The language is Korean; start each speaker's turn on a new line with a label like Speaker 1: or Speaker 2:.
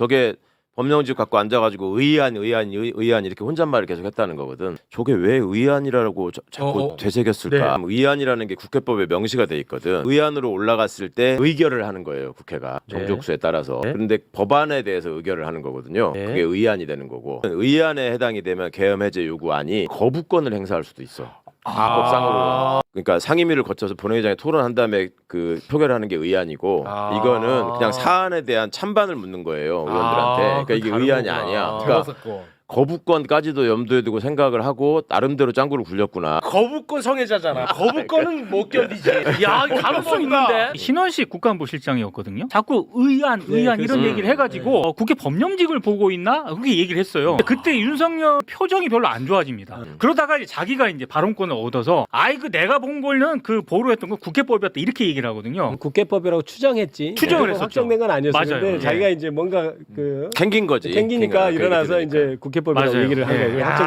Speaker 1: 저게 법령집 갖고 앉아가지고 의안 의안 의- 의안 이렇게 혼잣말을 계속 했다는 거거든. 저게 왜 의안이라고 저- 자꾸
Speaker 2: 어, 어.
Speaker 1: 되새겼을까? 의안이라는 게 국회법에 명시가 돼 있거든. 의안으로 올라갔을 때 의결을 하는 거예요. 국회가
Speaker 2: 네.
Speaker 1: 정족수에 따라서.
Speaker 2: 네.
Speaker 1: 그런데 법안에 대해서 의결을 하는 거거든요.
Speaker 2: 네.
Speaker 1: 그게 의안이 되는 거고 의안에 해당이 되면 계엄 해제 요구안이 거부권을 행사할 수도 있어. 법상으로. 그러니까 상임위를 거쳐서 본회의장에 토론한 다음에 그 표결하는 게 의안이고
Speaker 2: 아.
Speaker 1: 이거는 그냥 사안에 대한 찬반을 묻는 거예요 의원들한테.
Speaker 2: 아,
Speaker 1: 그러니까 이게
Speaker 2: 그건
Speaker 1: 의안이 아니야. 그러니까. 거부권까지도 염두에 두고 생각을 하고 나름대로 짱구를 굴렸구나.
Speaker 2: 거부권 성애자잖아. 거부권은 못 견디지. 야 가능성 있는데.
Speaker 3: 신원식 국가안보실장이었거든요. 자꾸 의안, 의안 이런
Speaker 1: 그래서-
Speaker 3: 얘기를 해가지고 어, 국회 법령직을 보고 있나 그렇게 얘기를 했어요. 그때 윤석열 표정이 별로 안 좋아집니다. 그러다가 이제 자기가 이제 발언권을 얻어서 아이 그 내가 본 거는 그 보루했던 건 국회법이었다 이렇게 얘기를 하거든요.
Speaker 4: 국회법이라고 추정했지.
Speaker 3: 추정을
Speaker 4: 그거
Speaker 3: 했었죠.
Speaker 4: 확정된 건 아니었었는데
Speaker 3: 맞아요.
Speaker 4: 자기가 이제 뭔가 그
Speaker 1: 캥긴 거지.
Speaker 4: 탱기니까
Speaker 1: 캥긴-
Speaker 4: 일어나서. 이제 국회 법이라고
Speaker 3: 맞아요.
Speaker 4: 얘기를 한
Speaker 3: 예.
Speaker 4: 거고
Speaker 3: 야.
Speaker 4: 확정